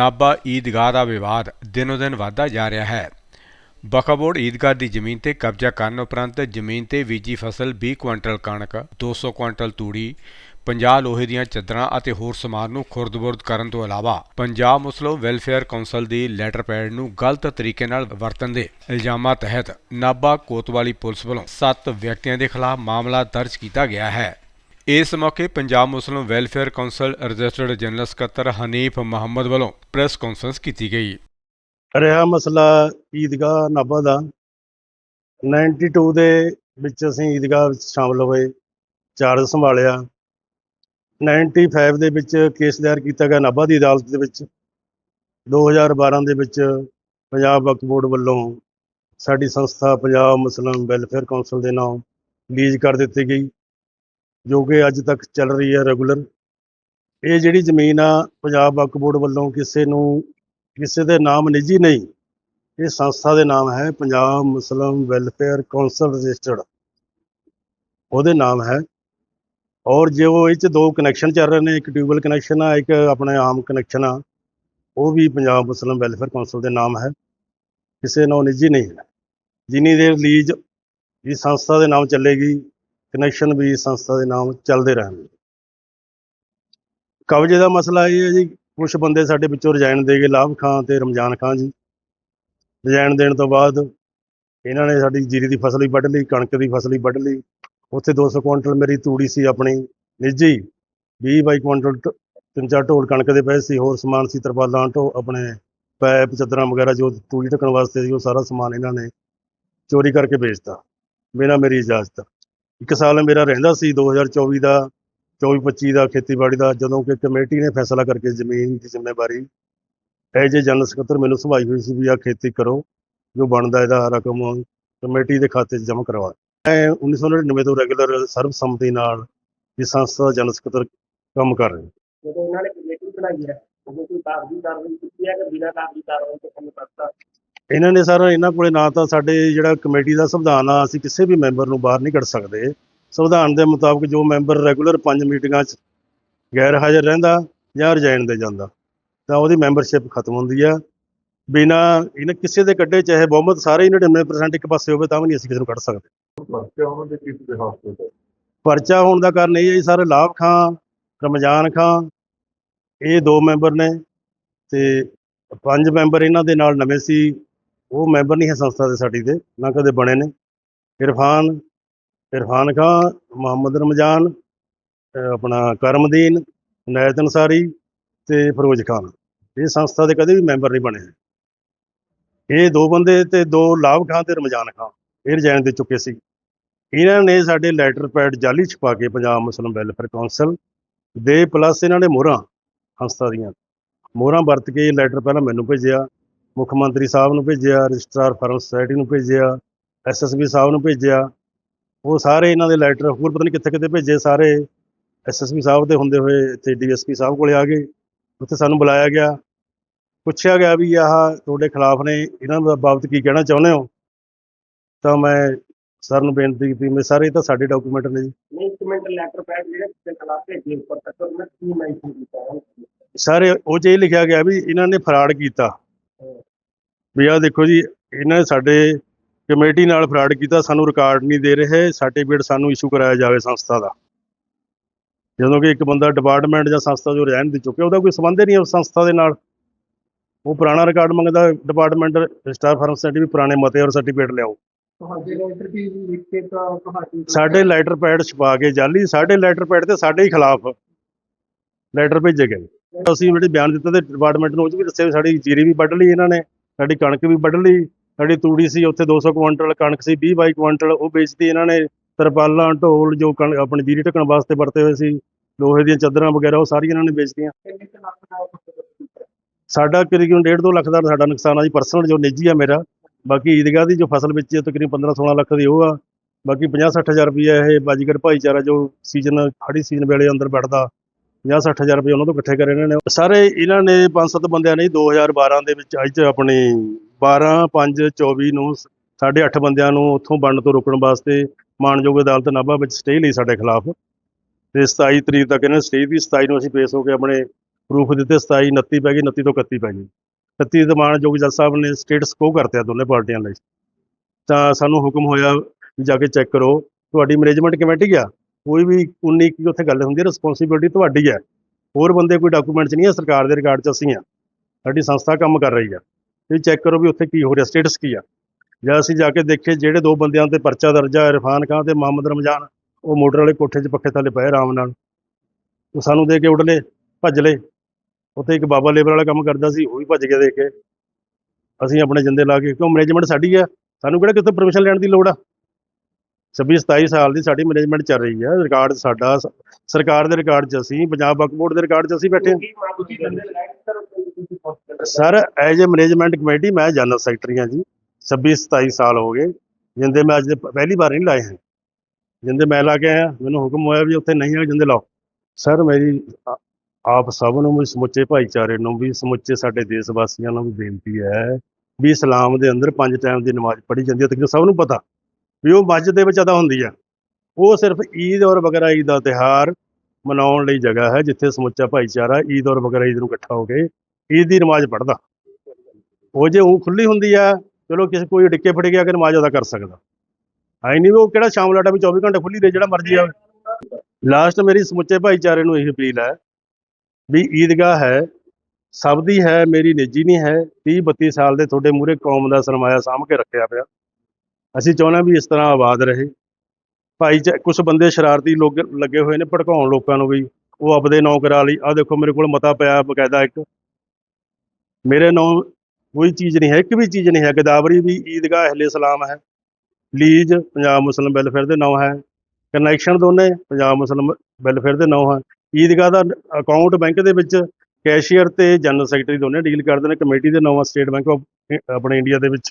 ਨਾਭਾ ਈਦਗਾਹ ਦਾ ਵਿਵਾਦ ਦਿਨੋ-ਦਿਨ ਵਧਦਾ ਜਾ ਰਿਹਾ ਹੈ। ਬਖਾਬੋੜ ਈਦਗਾਹ ਦੀ ਜ਼ਮੀਨ ਤੇ ਕਬਜ਼ਾ ਕਰਨ ਉਪਰੰਤ ਜ਼ਮੀਨ ਤੇ ਬੀਜੀ ਫਸਲ 20 ਕੁਇੰਟਲ ਕਣਕ 200 ਕੁਇੰਟਲ ਤੂੜੀ 50 ਲੋਹੇ ਦੀਆਂ ਚਾਦਰਾਂ ਅਤੇ ਹੋਰ ਸਮਾਨ ਨੂੰ ਖੁਰਦਬੁਰਦ ਕਰਨ ਤੋਂ ਇਲਾਵਾ ਪੰਜਾਬ ਮੁਸਲਿਮ ਵੈਲਫੇਅਰ ਕੌਂਸਲ ਦੀ ਲੈਟਰ ਪੈਡ ਨੂੰ ਗਲਤ ਤਰੀਕੇ ਨਾਲ ਵਰਤਣ ਦੇ ਇਲਜ਼ਾਮਾਂ ਤਹਿਤ ਨਾਭਾ ਕੋਤਵਾਲੀ ਪੁਲਿਸ ਵੱਲੋਂ 7 ਵਿਅਕਤੀਆਂ ਦੇ ਖਿਲਾਫ ਮਾਮਲਾ ਦਰਜ ਕੀਤਾ ਗਿਆ ਹੈ। ਇਸ ਮੌਕੇ Punjab Muslim welfare council registered general ਸਕੱਤਰ ਹਨੀਫ ਮੁਹੰਮਦ ਵੱਲੋਂ ਪ੍ਰੈਸ ਕਾਨਫਰੰਸ ਕੀਤੀ ਗਈ। ਰਿਹਾ ਮਸਲਾ ਈਦਗਾਹ ਨਾਭਾ ਦਾ। 92 ਦੇ ਵਿੱਚ ਅਸੀਂ ਈਦਗਾਹ ਵਿੱਚ ਸ਼ਾਮਲ ਹੋਏ, ਚਾਰਜ ਸੰਭਾਲਿਆ। 95 ਦੇ ਵਿੱਚ ਕੇਸ ਦਾਇਰ ਕੀਤਾ ਗਿਆ ਨਾਭਾ ਦੀ ਅਦਾਲਤ ਦੇ ਵਿੱਚ। 2012 ਦੇ ਵਿੱਚ ਪੰਜਾਬ ਵਕਫ ਬੋਰਡ ਵੱਲੋਂ ਸਾਡੀ ਸੰਸਥਾ ਪੰਜਾਬ ਮੁਸਲਿਮ ਵੈਲਫੇਅਰ ਕੌਂਸਲ ਦੇ ਨਾਮ ਲੀਜ਼ ਕਰ ਦਿੱਤੀ ਗਈ। ਜੋ ਕਿ ਅੱਜ ਤੱਕ ਚੱਲ ਰਹੀ ਹੈ ਰੈਗੂਲਰ। ਇਹ ਜਿਹੜੀ ਜ਼ਮੀਨ ਆ, ਪੰਜਾਬ ਵਕਫ ਬੋਰਡ ਵੱਲੋਂ ਕਿਸੇ ਨੂੰ, ਕਿਸੇ ਦੇ ਨਾਮ ਨਿੱਜੀ ਨਹੀਂ, ਇਹ ਸੰਸਥਾ ਦੇ ਨਾਮ ਹੈ Punjab Muslim welfare council registered. ਉਹਦੇ ਨਾਮ ਹੈ। ਔਰ ਜੇ ਉਹ ਇਹ ਚ ਦੋ ਕਨੈਕਸ਼ਨ ਚੱਲ ਰਹੇ ਨੇ, ਇੱਕ ਟਿਊਬਲ ਕਨੈਕਸ਼ਨ ਆ, ਇੱਕ ਆਪਣੇ ਆਮ ਕਨੈਕਸ਼ਨ ਆ, ਉਹ ਵੀ ਪੰਜਾਬ ਮੁਸਲਿਮ ਵੈਲਫੇਅਰ ਕੌਂਸਲ ਦੇ ਨਾਮ ਹੈ। ਕਿਸੇ ਨੂੰ ਨਿੱਜੀ ਨਹੀਂ। ਹੈ ਜਿੰਨੀ ਦੇਰ ਲੀਜ਼ ਇਸ ਸੰਸਥਾ ਦੇ ਨਾਮ ਚੱਲੇਗੀ ਕਨੈਕਸ਼ਨ ਵੀ ਸੰਸਥਾ ਦੇ ਨਾਮ ਚੱਲਦੇ ਰਹਿਣਗੇ ਕਬਜ਼ੇ ਦਾ ਮਸਲਾ ਇਹ ਹੈ ਜੀ ਕੁਝ ਬੰਦੇ ਸਾਡੇ ਵਿੱਚੋਂ ਰਿਜ਼ਾਈਨ ਦੇ ਗਏ ਲਾਭ ਖਾਂ ਤੇ ਰਮਜ਼ਾਨ ਖਾਂ ਜੀ। ਰਿਜ਼ਾਈਨ ਦੇਣ ਤੋਂ ਬਾਅਦ ਇਹਨਾਂ ਨੇ ਸਾਡੀ ਜੀਰੀ ਦੀ ਫਸਲ ਵੀ ਵੱਢ ਲਈ, ਕਣਕ ਦੀ ਫਸਲ ਵੀ ਵੱਢ ਲਈ। ਉੱਥੇ 200 ਕੁਇੰਟਲ ਮੇਰੀ ਤੂੜੀ ਸੀ ਆਪਣੀ, ਨਿੱਜੀ। 20 ਬਾਈ ਕੁਇੰਟਲ ਤਿੰਨ ਚਾਰ ਢੋਲ ਕਣਕ ਦੇ ਪਏ ਸੀ, ਹੋਰ ਸਮਾਨ ਸੀ ਤਰਪਾਲਾਂ ਢੋ ਆਪਣੇ ਪੈਪ, ਚਾਦਰਾਂ ਵਗੈਰਾ, ਜੋ ਤੂੜੀ ਢੱਕਣ ਵਾਸਤੇ ਸੀ, ਉਹ ਸਾਰਾ ਸਮਾਨ ਇਹਨਾਂ ਨੇ ਚੋਰੀ ਕਰਕੇ ਵੇਚਤਾ। ਬਿਨਾਂ ਮੇਰੀ ਇਜਾਜ਼ਤ। ਇੱਕ ਸਾਲ ਮੇਰਾ ਰਹਿੰਦਾ ਸੀ 2024 ਦਾ 24-25 ਦਾ, ਖੇਤੀਬਾੜੀ ਦਾ, ਜਦੋਂ ਕਿ ਕਮੇਟੀ ਨੇ ਫੈਸਲਾ ਕਰਕੇ ਜ਼ਮੀਨ ਦੀ ਜ਼ਿੰਮੇਵਾਰੀ ਐਜ ਏ ਜਨਰਲ ਸਕੱਤਰ ਮੈਨੂੰ ਸੰਭਾਈ ਹੋਈ ਸੀ ਵੀ ਆ ਖੇਤੀ ਕਰੋ, ਜੋ ਬਣਦਾ ਇਹਦਾ ਰਕਮ ਕਮੇਟੀ ਦੇ ਖਾਤੇ 'ਚ ਜਮ੍ਹਾਂ ਕਰਵਾ ਮੈਂ 1999 ਤੋਂ ਰੈਗੂਲਰ ਸਰਬਸੰਮਤੀ ਨਾਲ ਇਸ ਸੰਸਥਾ ਦਾ ਜਨਰਲ ਸਕੱਤਰ ਕੰਮ ਕਰ ਰਿਹਾ। ਜਦੋਂ ਇਹਨਾਂ ਨੇ ਕਮੇਟੀ ਬਣਾਈ ਹੈ ਉਹ ਕੋਈ ਕਾਗਜ਼ੀ ਕਾਰਵਾਈ ਕੀਤੀ ਹੈ ਕਿ ਬਿਨਾਂ ਕਾਗਜ਼ੀ ਕਾਰਵਾਈ ਤੋਂ ਕੰਮ ਕਰਤਾ? ਇਹਨਾਂ ਨੇ ਸਰ ਇਹਨਾਂ ਕੋਲੇ ਨਾ ਤਾਂ ਸਾਡੇ ਜਿਹੜਾ ਕਮੇਟੀ ਦਾ ਸੰਵਿਧਾਨ ਆ ਅਸੀਂ ਕਿਸੇ ਵੀ ਮੈਂਬਰ ਨੂੰ ਬਾਹਰ ਨਹੀਂ ਕੱਢ ਸਕਦੇ। ਸੰਵਿਧਾਨ ਦੇ ਮੁਤਾਬਕ ਜੋ ਮੈਂਬਰ ਰੈਗੂਲਰ ਪੰਜ ਮੀਟਿੰਗਾਂ 'ਚ ਗੈਰ ਹਾਜ਼ਰ ਰਹਿੰਦਾ ਜਾਂ ਰਿਜ਼ਾਈਨ ਦੇ ਜਾਂਦਾ ਤਾਂ ਉਹਦੀ ਮੈਂਬਰਸ਼ਿਪ ਖਤਮ ਹੁੰਦੀ ਆ। ਬਿਨਾ ਇਹਨਾਂ ਕਿਸੇ ਦੇ ਕੱਢੇ ਚਾਹੇ ਬਹੁਮਤ ਸਾਰੇ ਹੀ 99% ਇੱਕ ਪਾਸੇ ਹੋਵੇ ਤਾਂ ਵੀ ਨਹੀਂ ਅਸੀਂ ਕਿਸੇ ਨੂੰ ਕੱਢ ਸਕਦੇ। ਪਰਚਾ ਉਹਨਾਂ ਦੇ ਕਿਸ ਬਿਹਾਫ ਤੇ ਹੈ? ਪਰਚਾ ਹੋਣ ਦਾ ਕਾਰਨ ਇਹ ਹੈ ਜੀ ਸਾਰੇ ਲਾਭ ਖਾਂ ਰਮਜ਼ਾਨ ਖਾਂ ਇਹ ਦੋ ਮੈਂਬਰ ਨੇ ਤੇ ਪੰਜ ਮੈਂਬਰ ਇਹਨਾਂ ਦੇ ਨਾਲ ਨਵੇਂ ਸੀ। ਉਹ ਮੈਂਬਰ ਨਹੀਂ ਹੈ ਸੰਸਥਾ ਦੇ ਸਾਡੀ ਦੇ, ਨਾ ਕਦੇ ਬਣੇ ਨੇ। ਇਰਫਾਨ ਇਰਫਾਨ ਖਾਂ, ਮੁਹੰਮਦ ਰਮਜ਼ਾਨ ਆਪਣਾ ਕਰਮਦੀਨ ਨਾਇਤ ਅਨਸਾਰੀ ਤੇ ਫਿਰੋਜ਼ ਖਾਨ। ਇਹ ਸੰਸਥਾ ਦੇ ਕਦੇ ਵੀ ਮੈਂਬਰ ਨਹੀਂ ਬਣੇ ਇਹ ਦੋ ਬੰਦੇ ਤੇ ਦੋ ਲਾਭ ਖਾਂ ਤੇ ਰਮਜ਼ਾਨ ਖਾਂ। ਇਹ ਰਿਜ਼ਾਈਨ ਦੇ ਚੁੱਕੇ ਸੀ। ਇਹਨਾਂ ਨੇ ਸਾਡੇ ਲੈਟਰ ਪੈਡ ਜਾਲੀ ਛਪਾ ਕੇ ਪੰਜਾਬ ਮੁਸਲਿਮ ਵੈਲਫੇਅਰ ਕੌਂਸਲ ਦੇ, ਪਲੱਸ ਇਹਨਾਂ ਨੇ ਮੋਹਰਾਂ ਸੰਸਥਾ ਦੀਆਂ। ਮੋਹਰਾਂ ਵਰਤ ਕੇ ਲੈਟਰ ਪਹਿਲਾਂ ਮੈਨੂੰ ਭੇਜਿਆ। ਮੁੱਖ ਮੰਤਰੀ ਸਾਹਿਬ ਨੂੰ ਭੇਜਿਆ ਰਜਿਸਟਰਾਰ ਫਾਰਮ ਸੁਸਾਇਟੀ ਨੂੰ ਭੇਜਿਆ ਐਸਐਸਬੀ ਸਾਹਿਬ ਨੂੰ ਭੇਜਿਆ। ਉਹ ਸਾਰੇ ਇਹਨਾਂ ਦੇ ਲੈਟਰ ਹੋਰ ਪਤਾ ਨਹੀਂ ਕਿੱਥੇ ਕਿੱਥੇ ਭੇਜੇ ਸਾਰੇ ਐਸਐਸਬੀ ਸਾਹਿਬ ਦੇ ਹੁੰਦੇ ਹੋਏ ਤੇ ਡੀਐਸਪੀ ਸਾਹਿਬ ਕੋਲੇ ਆ ਗਏ। ਉੱਥੇ ਸਾਨੂੰ ਬੁਲਾਇਆ ਗਿਆ। ਪੁੱਛਿਆ ਗਿਆ ਵੀ ਆਹ ਤੁਹਾਡੇ ਖਿਲਾਫ ਨੇ ਇਹਨਾਂ ਦਾ ਬਾਬਤ ਕੀ ਕਹਿਣਾ ਚਾਹੁੰਦੇ ਹੋ? ਤਾਂ ਮੈਂ ਸਰ ਨੂੰ ਬੇਨਤੀ ਕੀਤੀ ਮੈਂ ਸਾਰੇ ਤਾਂ ਸਾਡੇ ਡਾਕੂਮੈਂਟ ਨੇ ਜੀ। ਨਹੀਂ ਇੱਕ ਮਿੰਟ ਲੈਟਰ ਪੈਡ ਜਿਹੜੇ ਦੇ ਖਿਲਾਫ ਭੇਜੇ ਉੱਪਰ ਤੱਕ ਉਹਨਾਂ ਕੀ ਮੈਂਸ਼ਨ ਕੀਤਾ? ਸਾਰੇ ਉਹ ਇਹ ਲਿਖਿਆ ਗਿਆ ਵੀ ਇਹਨਾਂ ਨੇ ਫਰਾਡ ਕੀਤਾ। ਵੀ ਆਹ ਦੇਖੋ ਜੀ ਇਹਨਾਂ ਨੇ ਸਾਡੇ ਕਮੇਟੀ ਨਾਲ ਫਰਾਡ ਕੀਤਾ ਸਾਨੂੰ ਰਿਕਾਰਡ ਨਹੀਂ ਦੇ ਰਹੇ ਸਰਟੀਫਿਕੇਟ ਸਾਨੂੰ ਇਸ਼ੂ ਕਰਾਇਆ ਜਾਵੇ ਸੰਸਥਾ ਦਾ। ਜਦੋਂ ਕਿ ਇੱਕ ਬੰਦਾ ਡਿਪਾਰਟਮੈਂਟ ਜਾਂ ਸੰਸਥਾ ਜੋ ਰਹਿਣ ਦੇ ਚੁੱਕਿਆ ਉਹਦਾ ਕੋਈ ਸੰਬੰਧ ਹੀ ਨਹੀਂ ਉਸ ਸੰਸਥਾ ਦੇ ਨਾਲ। ਉਹ ਪੁਰਾਣਾ ਰਿਕਾਰਡ ਮੰਗਦਾ ਡਿਪਾਰਟਮੈਂਟ ਰਜਿਸਟਰ ਫਾਰਮ ਸਰਟੀਫਿਕੇਟ ਵੀ ਪੁਰਾਣੇ ਮਤੇ ਔਰ ਸਰਟੀਫਿਕੇਟ ਲਿਆਓ। ਤੁਹਾਡੇ ਲੈਟਰ ਦੀ ਲਿਖ ਕੇ ਤਾਂ ਤੁਹਾਡੀ ਸਾਡੇ ਲੈਟਰ ਪੈਡ ਛਪਾ ਕੇ ਜਾਲੀ ਸਾਡੇ ਲੈਟਰ ਪੈਡ ਤੇ ਸਾਡੇ ਹੀ ਖਿਲਾਫ ਲੈਟਰ ਭੇਜੇ ਗਏ। ਅਸੀਂ ਜਿਹੜੇ ਬਿਆਨ ਦਿੱਤੇ ਤੇ ਡਿਪਾਰਟਮੈਂਟ ਨੂੰ ਉਹ ਵੀ ਦੱਸਿਆ ਸਾਡੀ ਜੀਰੀ ਵੀ ਵੱਢ ਲਈ ਇਹਨਾਂ ਨੇ। ਸਾਡੀ ਕਣਕ ਵੀ ਵੱਢ ਲਈ, ਸਾਡੀ ਤੂੜੀ ਸੀ ਉੱਥੇ 200 ਕੁਇੰਟਲ ਕਣਕ ਸੀ 20 22 ਕੁਇੰਟਲ ਉਹ ਵੇਚਤੀ ਇਹਨਾਂ ਨੇ। ਤਰਪਾਲਾਂ, ਢੋਲ ਜੋ ਕਣ, ਆਪਣੀ ਜੀਰੀ ਢੱਕਣ ਵਾਸਤੇ ਵਰਤੇ ਹੋਏ ਸੀ, ਲੋਹੇ ਦੀਆਂ ਚਾਦਰਾਂ ਵਗੈਰਾ, ਉਹ ਸਾਰੀਆਂ ਇਹਨਾਂ ਨੇ ਵੇਚਤੀਆਂ। ਸਾਡਾ ਕਰੀਬਨ 1.5 2 ਲੱਖ ਦਾ ਸਾਡਾ ਨੁਕਸਾਨ ਆ ਜੀ ਪਰਸਨਲ ਜੋ ਨਿੱਜੀ ਆ ਮੇਰਾ। ਬਾਕੀ ਈਦਗਾਹ ਦੀ ਜੋ ਫਸਲ ਵਿੱਚ ਹੈ ਤਕਰੀਬਨ 15 16 ਲੱਖ ਦੀ ਉਹ ਆ। ਬਾਕੀ 50 60 ਹਜ਼ਾਰ ਰੁਪਈਆ ਇਹ ਬਾਜੀਗਰ ਭਾਈਚਾਰਾ ਜੋ ਸੀਜ਼ਨ ਖੜੀ ਸੀਜ਼ਨ ਵੇਲੇ ਅੰਦਰ ਬੈਠਦਾ 50 60 ਹਜ਼ਾਰ ਰੁਪਏ ਉਹਨਾਂ ਤੋਂ ਇਕੱਠੇ ਕਰੇ ਇਹਨਾਂ ਨੇ। ਸਾਰੇ ਇਹਨਾਂ ਨੇ ਪੰਜ ਸੱਤ ਬੰਦਿਆਂ ਨੇ ਜੀ 2012 ਦੇ ਵਿੱਚ ਅੱਜ ਆਪਣੀ 12 5 24 ਨੂੰ ਸਾਢੇ ਅੱਠ ਬੰਦਿਆਂ ਨੂੰ ਉੱਥੋਂ ਬਣਨ ਤੋਂ ਰੋਕਣ ਵਾਸਤੇ ਮਾਨਯੋਗ ਅਦਾਲਤ ਨਾਭਾ ਵਿੱਚ ਸਟੇ ਲਈ ਸਾਡੇ ਖਿਲਾਫ। ਤੇ 27 ਤਰੀਕ ਤੱਕ ਇਹਨਾਂ ਸਟੇ ਦੀ 27 ਨੂੰ ਅਸੀਂ ਪੇਸ਼ ਹੋ ਕੇ ਆਪਣੇ ਪ੍ਰੂਫ ਦਿੱਤੇ। 27 29 ਪੈ ਗਈ 29 ਤੋਂ 31 ਪੈ ਗਈ। 31 ਦੇ ਮਾਨਯੋਗ ਜੱਜ ਸਾਹਿਬ ਨੇ ਸਟੇਟਸ ਕੋ ਕਰਤਿਆ ਦੋਨੇ ਪਾਰਟੀਆਂ ਲਈ। ਤਾਂ ਸਾਨੂੰ ਹੁਕਮ ਹੋਇਆ ਵੀ ਜਾ ਕੇ ਚੈੱਕ ਕਰੋ। ਤੁਹਾਡੀ ਮੈਨੇਜਮੈਂਟ ਕਮੇਟੀ ਆ ਕੋਈ ਵੀ ਉਨੀ ਕੀ ਉੱਥੇ ਗੱਲ ਹੁੰਦੀ ਹੈ ਰਿਸਪੌਂਸਿਬਿਲਟੀ ਤੁਹਾਡੀ ਹੈ। ਹੋਰ ਬੰਦੇ ਕੋਈ ਡਾਕੂਮੈਂਟ 'ਚ ਨਹੀਂ ਹੈ, ਸਰਕਾਰ ਦੇ ਰਿਕਾਰਡ 'ਚ ਅਸੀਂ ਆ ਸਾਡੀ ਸੰਸਥਾ ਕੰਮ ਕਰ ਰਹੀ ਆ ਤੁਸੀਂ ਚੈੱਕ ਕਰੋ ਵੀ ਉੱਥੇ ਕੀ ਹੋ ਰਿਹਾ ਸਟੇਟਸ ਕੀ ਆ। ਜਦ ਅਸੀਂ ਜਾ ਕੇ ਦੇਖੇ ਜਿਹੜੇ ਦੋ ਬੰਦਿਆਂ ਤੇ ਪਰਚਾ ਦਰਜ ਹੈ ਇਰਫਾਨ ਖਾਨ ਤੇ ਮੁਹੰਮਦ ਰਮਜ਼ਾਨ, ਉਹ ਮੋਟਰ ਵਾਲੇ ਕੋਠੇ 'ਚ ਪੱਖੇ ਥੱਲੇ ਪਏ ਆਰਾਮ ਨਾਲ। ਉਹ ਸਾਨੂੰ ਦੇ ਕੇ ਉੱਡ ਲਏ, ਭੱਜ ਲਏ। ਉੱਥੇ ਇੱਕ ਬਾਬਾ ਲੇਬਰ ਵਾਲਾ ਕੰਮ ਕਰਦਾ ਸੀ, ਉਹ ਵੀ ਭੱਜ ਗਿਆ ਦੇਖ ਕੇ। ਅਸੀਂ ਆਪਣੇ ਜਿੰਦੇ ਲਾ ਕੇ, ਕਿਉਂ ਮੈਨੇਜਮੈਂਟ ਸਾਡੀ ਆ ਸਾਨੂੰ ਕਿਹੜਾ ਕਿਤੇ ਪਰਮਿਸ਼ਨ ਲੈਣ ਦੀ ਲੋੜ ਆ? 26 27 ਸਾਲ ਦੀ ਸਾਡੀ ਮੈਨੇਜਮੈਂਟ ਚੱਲ ਰਹੀ ਹੈ। ਰਿਕਾਰਡ ਸਾਡਾ, ਸਰਕਾਰ ਦੇ ਰਿਕਾਰਡ 'ਚ ਅਸੀਂ, ਪੰਜਾਬ ਵਕਫ ਬੋਰਡ ਦੇ ਰਿਕਾਰਡ 'ਚ ਅਸੀਂ ਬੈਠੇ ਹਾਂ। Sir as a management committee ਮੈਂ ਜਨਰਲ ਸੈਕਟਰੀ ਹਾਂ ਜੀ। 26 27 ਸਾਲ ਹੋ ਗਏ, ਜਿੰਦੇ ਮੈਂ ਅੱਜ ਦੇ ਪ- ਪਹਿਲੀ ਵਾਰ ਨਹੀਂ ਲਾਏ ਹਨ ਜਿੰਦੇ ਮੈਂ ਲਾ ਕੇ ਆਇਆ, ਮੈਨੂੰ ਹੁਕਮ ਹੋਇਆ ਵੀ ਉੱਥੇ ਨਹੀਂ ਆ ਜਿੰਦੇ ਲਾਓ। ਸਰ ਮੇਰੀ ਆ- ਆਪ ਸਭ ਨੂੰ ਵੀ ਸਮੁੱਚੇ ਭਾਈਚਾਰੇ ਨੂੰ ਵੀ, ਸਮੁੱਚੇ ਸਾਡੇ ਦੇਸ਼ ਵਾਸੀਆਂ ਨੂੰ ਵੀ ਬੇਨਤੀ ਹੈ ਵੀ ਇਸਲਾਮ ਦੇ ਅੰਦਰ ਪੰਜ ਟਾਈਮ ਦੀ ਨਮਾਜ਼ ਪੜ੍ਹੀ ਜਾਂਦੀ ਹੈ। ਤੇ ਸਭ ਨੂੰ ਪਤਾ ਵੀ ਉਹ ਮਸਜਿਦ ਦੇ ਵਿੱਚ ਅਦਾ ਹੁੰਦੀ ਹੈ ਉਹ ਸਿਰਫ ਈਦ ਔਰ ਵਗੈਰਾ ਈਦ ਦਾ ਤਿਉਹਾਰ ਮਨਾਉਣ ਲਈ ਜਗ੍ਹਾ ਹੈ, ਜਿੱਥੇ ਸਮੁੱਚਾ ਭਾਈਚਾਰਾ ਈਦ ਔਰ ਵਗੈਰਾ ਈਦ ਨੂੰ ਇਕੱਠਾ ਹੋ ਕੇ ਈਦ ਦੀ ਨਮਾਜ਼ ਪੜ੍ਹਦਾ। ਉਹ ਜੇ ਉਹ ਖੁੱਲੀ ਹੁੰਦੀ ਆ, ਚਲੋ ਕਿਸੇ ਕੋਈ ਡਿੱਕੇ ਫੜ ਗਿਆ ਕਿ ਨਮਾਜ਼ ਅਦਾ ਕਰ ਸਕਦਾ। ਆਈ ਨਹੀਂ ਉਹ ਕਿਹੜਾ ਸ਼ਾਮ ਲਾਟਾ ਵੀ 24 ਘੰਟੇ ਖੁੱਲੀ ਰਹੇ, ਜਿਹੜਾ ਮਰਜ਼ੀ ਆਵੇ। ਲਾਸਟ ਮੇਰੀ ਸਮੁੱਚੇ ਭਾਈਚਾਰੇ ਨੂੰ ਇਹ ਅਪੀਲ ਹੈ ਵੀ ਈਦਗਾਹ ਹੈ, ਸਭ ਦੀ ਹੈ, ਮੇਰੀ ਨਿੱਜੀ ਨਹੀਂ ਹੈ 30 32 ਸਾਲ ਦੇ ਤੁਹਾਡੇ ਮੂਹਰੇ ਕੌਮ ਦਾ ਸਰਮਾਇਆ ਸਾਂਭ ਕੇ ਰੱਖਿਆ ਪਿਆ। ਅਸੀਂ ਚਾਹੁੰਦੇ ਹਾਂ ਵੀ ਇਸ ਤਰ੍ਹਾਂ ਆਬਾਦ ਰਹੇ। ਭਾਈ ਕੁਝ ਬੰਦੇ ਸ਼ਰਾਰਤੀ ਲੋਕ ਲੱਗੇ ਹੋਏ ਨੇ, ਭੜਕਾਉਣ ਲੋਕਾਂ ਨੂੰ ਵੀ। ਉਹ ਆਪਦੇ ਨਾਂ ਕਰਾ ਲਈ। ਆ ਦੇਖੋ, ਮੇਰੇ ਕੋਲ ਮਤਾ ਪਿਆ ਬਕਾਇਦਾ ਇੱਕ। ਮੇਰੇ ਨਾਂ ਕੋਈ ਚੀਜ਼ ਨਹੀਂ ਹੈ, ਇੱਕ ਵੀ ਚੀਜ਼ ਨਹੀਂ ਹੈ। ਗਦਾਵਰੀ ਵੀ ਈਦਗਾਹ ਅਹਿਲੇ ਸਲਾਮ ਹੈ। ਲੀਜ ਪੰਜਾਬ ਮੁਸਲਿਮ ਵੈਲਫੇਅਰ ਦੇ ਨਾਂ ਹੈ। ਕਨੈਕਸ਼ਨ ਦੋਨੇ ਪੰਜਾਬ ਮੁਸਲਿਮ ਵੈਲਫੇਅਰ ਦੇ ਨਾਂ ਹੈ। ਈਦਗਾਹ ਦਾ ਅਕਾਊਂਟ ਬੈਂਕ ਦੇ ਵਿੱਚ ਕੈਸ਼ੀਅਰ ਤੇ ਜਨਰਲ ਸੈਕਟਰੀ ਦੋਨੇ ਡੀਲ ਕਰਦੇ ਨੇ। ਕਮੇਟੀ ਦੇ ਨਾਂ ਹੈ ਸਟੇਟ ਬੈਂਕ ਆਫ ਆਪਣੇ ਇੰਡੀਆ ਦੇ ਵਿੱਚ।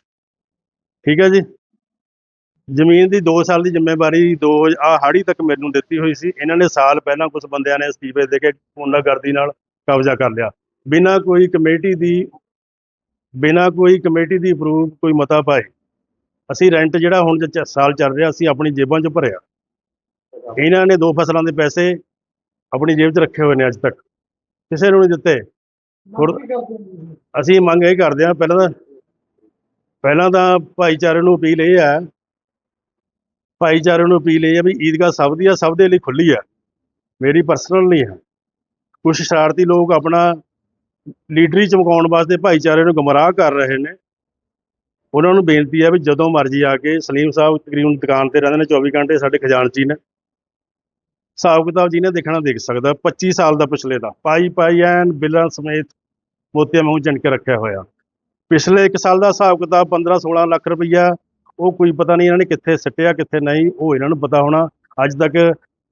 ਠੀਕ ਹੈ ਜੀ? ਜ਼ਮੀਨ ਦੀ 2 ਸਾਲ ਦੀ ਜ਼ਿੰਮੇਵਾਰੀ ਦੋ ਆ ਹਾੜੀ ਤੱਕ ਮੈਨੂੰ ਦਿੱਤੀ ਹੋਈ ਸੀ। ਇਹਨਾਂ ਨੇ ਸਾਲ ਪਹਿਲਾਂ ਕੁਝ ਬੰਦਿਆਂ ਨੇ ਅਸਤੀਫੇ ਦੇ ਕੇ ਗੁੰਡਾਗਰਦੀ ਨਾਲ ਕਬਜ਼ਾ ਕਰ ਲਿਆ। ਬਿਨਾਂ ਕੋਈ ਕਮੇਟੀ ਦੀ, ਬਿਨਾਂ ਕੋਈ ਕਮੇਟੀ ਦੀ ਅਪਰੂਵ ਕੋਈ ਮਤਾ ਪਾਏ। ਅਸੀਂ ਰੈਂਟ ਜਿਹੜਾ ਹੁਣ ਚ- ਸਾਲ ਚੱਲ ਰਿਹਾ, ਅਸੀਂ ਆਪਣੀ ਜੇਬਾਂ 'ਚ ਭਰਿਆ। ਇਹਨਾਂ ਨੇ ਦੋ ਫਸਲਾਂ ਦੇ ਪੈਸੇ ਆਪਣੀ ਜੇਬ 'ਚ ਰੱਖੇ ਹੋਏ ਨੇ ਅੱਜ ਤੱਕ। ਕਿਸੇ ਨੂੰ ਨਹੀਂ ਦਿੱਤੇ। ਹੋਰ ਅਸੀਂ ਮੰਗ ਇਹ ਕਰਦੇ ਹਾਂ, ਪਹਿਲਾਂ ਤਾਂ ਪਹਿਲਾਂ ਤਾਂ ਭਾਈਚਾਰੇ ਨੂੰ ਅਪੀਲ ਇਹ ਹੈ ਭਾਈਚਾਰੇ ਨੂੰ ਅਪੀਲ ਇਹ ਹੈ ਵੀ ਈਦਗਾਹ ਸਭ ਦੀ ਆ, ਸਭ ਦੇ ਲਈ ਖੁੱਲੀ ਆ। ਮੇਰੀ ਪਰਸਨਲ ਨਹੀਂ ਹੈ ਕੁਝ ਸ਼ਰਾਰਤੀ ਲੋਕ ਆਪਣਾ ਲੀਡਰੀ ਚਮਕਾਉਣ ਵਾਸਤੇ ਭਾਈਚਾਰੇ ਨੂੰ ਗੁੰਮਰਾਹ ਕਰ ਰਹੇ ਨੇ। ਉਹਨਾਂ ਨੂੰ ਬੇਨਤੀ ਹੈ ਵੀ ਜਦੋਂ ਮਰਜ਼ੀ ਆ ਕੇ ਸਲੀਮ ਸਾਹਿਬ ਤਕਰੀਬਨ ਦੁਕਾਨ ਤੇ ਰਹਿੰਦੇ ਨੇ 24 ਘੰਟੇ ਸਾਡੇ ਖਜ਼ਾਨਚੀ ਨੇ। ਹਿਸਾਬ ਕਿਤਾਬ ਜਿਹਨੇ ਦੇਖਣਾ ਦੇਖ ਸਕਦਾ 25 ਸਾਲ ਦਾ ਪਿਛਲੇ ਦਾ। ਪਾਈ ਪਾਈ ਐਨ ਬਿੱਲਾਂ ਸਮੇਤ ਮੋਤੀਆਂ ਮੂੰਹ ਚਣ ਕੇ ਰੱਖਿਆ ਹੋਇਆ। ਪਿਛਲੇ 1 ਸਾਲ ਦਾ ਹਿਸਾਬ ਕਿਤਾਬ 15 16 ਲੱਖ ਰੁਪਈਆ ਉਹ ਕੋਈ ਪਤਾ ਨਹੀਂ ਇਹਨਾਂ ਨੇ ਕਿੱਥੇ ਸਿੱਟਿਆ, ਕਿੱਥੇ ਨਹੀਂ, ਉਹ ਇਹਨਾਂ ਨੂੰ ਪਤਾ ਹੋਣਾ। ਅੱਜ ਤੱਕ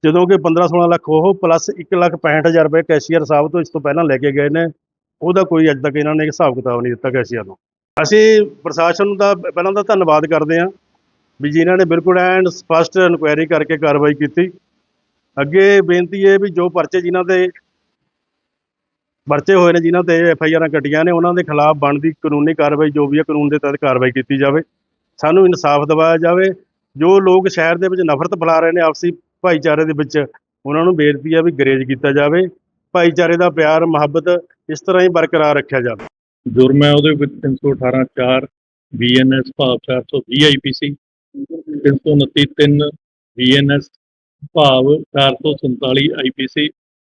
ਜਦੋਂ ਕਿ 15 16 ਲੱਖ ਉਹ ਪਲੱਸ 1 ਲੱਖ 65000 ਰੁਪਏ ਕੈਸ਼ੀਅਰ ਸਾਹਿਬ ਤੋਂ ਇਸ ਤੋਂ ਪਹਿਲਾਂ ਲੈ ਕੇ ਗਏ ਨੇ। ਉਹਦਾ ਕੋਈ ਅੱਜ ਤੱਕ ਇਹਨਾਂ ਨੇ ਹਿਸਾਬ ਕਿਤਾਬ ਨਹੀਂ ਦਿੱਤਾ ਕੈਸ਼ੀਅਰ ਨੂੰ। ਅਸੀਂ ਪ੍ਰਸ਼ਾਸਨ ਦਾ ਪਹਿਲਾਂ ਤਾਂ ਧੰਨਵਾਦ ਕਰਦੇ ਹਾਂ ਵੀ ਜਿਨ੍ਹਾਂ ਨੇ ਬਿਲਕੁਲ ਐਨ ਸਪਸ਼ਟ ਇਨਕੁਆਇਰੀ ਕਰਕੇ ਕਾਰਵਾਈ ਕੀਤੀ। ਅੱਗੇ ਬੇਨਤੀ ਹੈ ਵੀ ਜੋ ਪਰਚੇ ਜਿਨ੍ਹਾਂ ਤੇ ਪਰਚੇ ਹੋਏ ਨੇ, ਜਿਨ੍ਹਾਂ ਤੇ ਐਫ ਆਈ ਆਰਾਂ ਕੱਟੀਆਂ ਨੇ, ਉਹਨਾਂ ਦੇ ਖਿਲਾਫ ਬਣਦੀ ਕਾਨੂੰਨੀ ਕਾਰਵਾਈ ਜੋ ਵੀ ਹੈ ਕਾਨੂੰਨ ਦੇ ਤਹਿਤ ਕਾਰਵਾਈ ਕੀਤੀ ਜਾਵੇ। ਸਾਨੂੰ ਇਨਸਾਫ ਦਿਵਾਇਆ ਜਾਵੇ। ਜੋ ਲੋਕ ਸ਼ਹਿਰ ਦੇ ਵਿੱਚ ਨਫ਼ਰਤ ਫੈਲਾ ਰਹੇ ਨੇ ਆਪਸੀ ਭਾਈਚਾਰੇ ਦੇ ਵਿੱਚ ਉਹਨਾਂ ਨੂੰ ਬੇਨਤੀ ਹੈ ਵੀ ਗਰੇਜ ਕੀਤਾ ਜਾਵੇ। ਭਾਈਚਾਰੇ ਦਾ ਪਿਆਰ ਮੁਹੱਬਤ ਇਸ ਤਰ੍ਹਾਂ ਹੀ ਬਰਕਰਾਰ ਰੱਖਿਆ ਜਾਵੇ। ਜੁਰਮ ਹੈ ਉਹਦੇ ਵਿੱਚ 318 4 ਬੀਐਨਐਸ ਭਾਵ 420 ਆਈਪੀਸੀ 329 3 ਬੀਐਨਐਸ ਭਾਵ 447 ਆਈਪੀਸੀ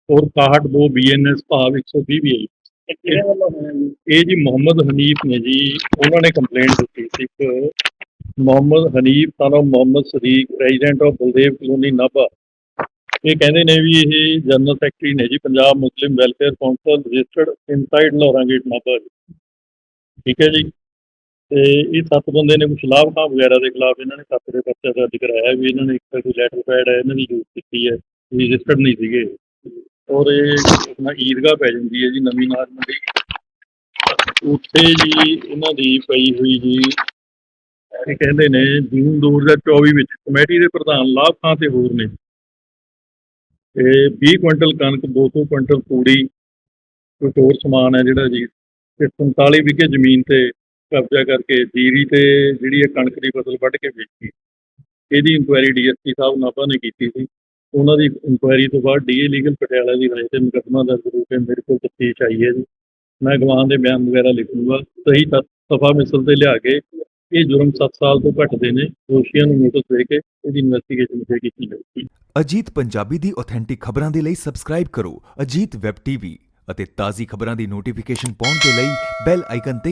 ਔਰ 61 2 ਬੀਐਨਐਸ ਭਾਵ 120 ਵੀ ਇਹ ਜੀ? ਮੁਹੰਮਦ ਹਨੀਫ ਨੇ ਜੀ ਉਹਨਾਂ ਨੇ ਕੰਪਲੇਂਟ ਦਿੱਤੀ ਸੀ ਕਿ ਮੁਹੰਮਦ ਹਨੀਫ ਸਾਨੂੰ Muhammad Sadiq resident of Baldev colony Nabha. ਇਹ ਕਹਿੰਦੇ ਨੇ ਵੀ ਇਹ ਜਨਰਲ ਸੈਕਟਰੀ ਨੇ ਜੀ, Punjab Muslim welfare council registered inside ਲੋਰਾਂ Nabha ਠੀਕ ਹੈ ਜੀ? ਤੇ ਇਹ ਸੱਤ ਬੰਦੇ ਨੇ ਕੁਛ ਲਾਭ ਖਾਂ ਵਗੈਰਾ ਦੇ ਖਿਲਾਫ ਇਹਨਾਂ ਨੇ ਸੱਤ ਦੇ ਪਰਚਾ ਦਰਜ ਕਰਾਇਆ ਵੀ ਇਹਨਾਂ ਨੇ ਇੱਕ ਕੋਈ ਲੈਟਰ ਪੈਡ ਹੈ, ਇਹਨਾਂ ਦੀ ਯੂਜ਼ ਕੀਤੀ ਹੈ ਰਜਿਸਟਰਡ ਨਹੀਂ ਸੀਗੇ। ਔਰ ਇਹ ਆਪਣਾ ਈਦਗਾਹ ਪੈ ਜਾਂਦੀ ਹੈ ਜੀ, ਨਵੀਂ ਨਾਰ ਮੰਡੀ ਉੱਥੇ ਜੀ ਇਹਨਾਂ ਦੀ ਪਈ ਹੋਈ ਜੀ ਇਹ ਕਹਿੰਦੇ ਨੇ, ਜੂਨ 2024 ਵਿੱਚ ਕਮੇਟੀ ਦੇ ਪ੍ਰਧਾਨ ਲਾਭ ਖਾਂ ਤੇ ਹੋਰ ਨੇ। ਤੇ 20 ਕੁਇੰਟਲ ਕਣਕ 200 ਕੁਇੰਟਲ ਤੂੜੀ ਕੋਈ ਹੋਰ ਸਮਾਨ ਹੈ ਜਿਹੜਾ ਜੀ। ਤੇ 45 ਵਿਗੇ ਜ਼ਮੀਨ ਤੇ ਕਬਜ਼ਾ ਕਰਕੇ ਜੀਰੀ ਤੇ ਜਿਹੜੀ ਇਹ ਕਣਕ ਦੀ ਫਸਲ ਵੱਢ ਕੇ ਵੇਚੀ। ਇਹਦੀ ਇਨਕੁਆਇਰੀ ਡੀਐਸਪੀ ਸਾਹਿਬ ਨਾਭਾ ਨੇ ਕੀਤੀ ਸੀ। ਉਹਨਾਂ ਦੀ ਇਨਕੁਆਇਰੀ ਤੋਂ ਬਾਅਦ ਡੀਏ ਲੀਗਲ ਪਟਿਆਲਾ ਦੀ ਰਾਏ ਤੇ ਮੁਕੱਦਮਾ ਦਰਜ ਹੋ ਕੇ ਮੇਰੇ ਕੋਲ ਤਫਤੀਸ਼ ਆਈ ਹੈ ਜੀ। ਮੈਂ ਗਵਾਹ ਦੇ ਬਿਆਨ ਵਗੈਰਾ ਲਿਖੂੰਗਾ। ਸਹੀ ਤਫਾ ਮਿਸਲ ਤੇ ਲਿਆ ਕੇ ਇਹ ਜੁਰਮ 7 ਸਾਲ ਤੋਂ ਘੱਟ ਦੇ ਨੇ, ਦੋਸ਼ੀਆਂ ਨੂੰ ਨੋਟਿਸ ਦੇ ਕੇ ਇਹਦੀ ਇਨਵੈਸਟੀਗੇਸ਼ਨ ਫਿਰ ਕੀਤੀ ਜਾਊਗੀ। ਅਜੀਤ ਪੰਜਾਬੀ ਦੀ ਆਥੈਂਟਿਕ ਖਬਰਾਂ ਦੇ ਲਈ ਸਬਸਕ੍ਰਾਈਬ ਕਰੋ ਅਜੀਤ ਵੈਬ ਟੀਵੀ ਅਤੇ ਤਾਜ਼ੀ ਖਬਰਾਂ ਦੀ ਨੋਟੀਫਿਕੇਸ਼ਨ ਪਾਉਣ ਦੇ ਲਈ ਬੈਲ ਆਈਕਨ ਤੇ